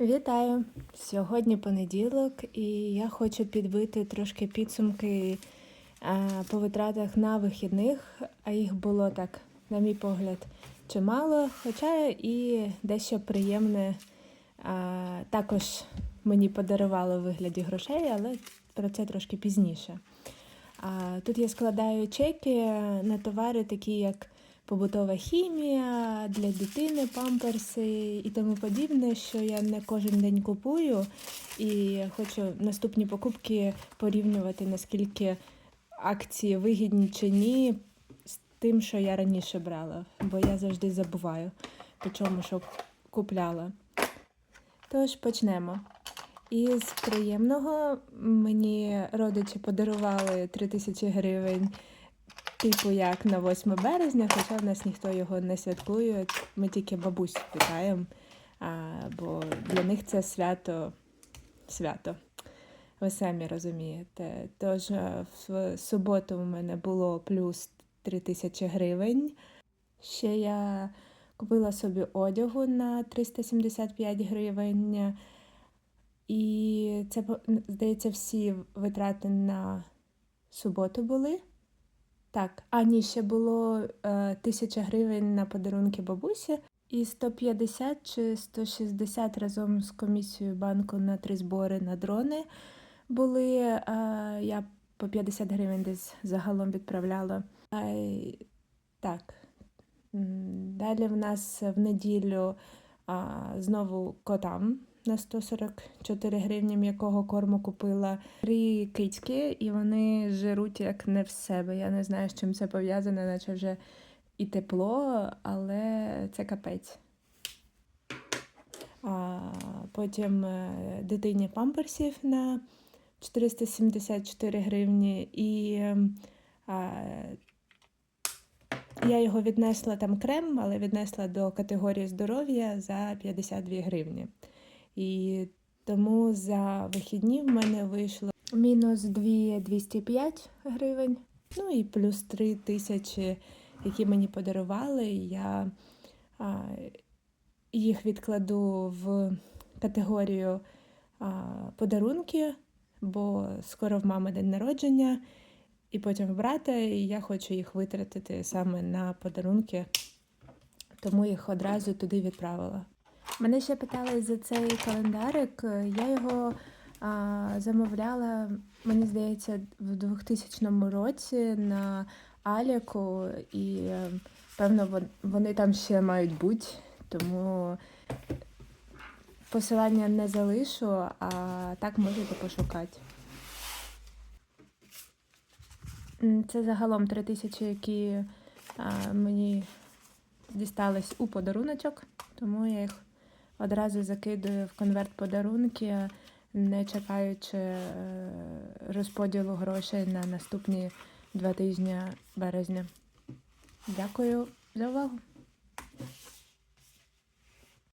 Вітаю! Сьогодні понеділок, і я хочу підбити трошки підсумки по витратах на вихідних, а їх було так, на мій погляд, чимало, хоча і дещо приємне також мені подарувало у вигляді грошей, але про це трошки пізніше. Тут я складаю чеки на товари, такі як побутова хімія для дитини, памперси і тому подібне, що я не кожен день купую. І хочу наступні покупки порівнювати, наскільки акції вигідні чи ні, з тим, що я раніше брала, бо я завжди забуваю, по чому що купляла. Тож почнемо. Із приємного мені родичі подарували 3000 гривень, типу як на 8 березня, хоча в нас ніхто його не святкує. Ми тільки бабусь вітаємо, а, бо для них це свято свято. Ви самі розумієте. Тож е, в суботу у мене було плюс 3000 гривень. Ще я купила собі одягу на 375 гривень. І це, здається, всі витрати на суботу були. Так, а ні, ще було е, 1000 гривень на подарунки бабусі і 150 чи 160 разом з комісією банку на три збори на дрони були. Е, я по 50 гривень десь загалом відправляла. Й- так. Далі в нас в неділю а, знову котам на 144 гривні м'якого корму купила три кицьки, і вони жируть як не в себе. Я не знаю, з чим це пов'язане, наче вже і тепло, але це капець. А, потім е, дитині памперсів на 474 гривні і ем, я його віднесла там крем, але віднесла до категорії здоров'я за 52 гривні. І тому за вихідні в мене вийшло мінус 2 205 гривень, ну і плюс 3 тисячі, які мені подарували. Я а, їх відкладу в категорію а, подарунки, бо скоро в мами день народження, і потім в брата, і я хочу їх витратити саме на подарунки, тому їх одразу туди відправила. Мене ще питали за цей календарик. Я його а, замовляла, мені здається, в 2000 році на Аліку, і е, певно вони там ще мають бути, тому посилання не залишу, а так можете пошукати. Це загалом три тисячі, які а, мені дістались у подаруночок, тому я їх одразу закидую в конверт подарунки, не чекаючи е, розподілу грошей на наступні два тижні березня. Дякую за увагу!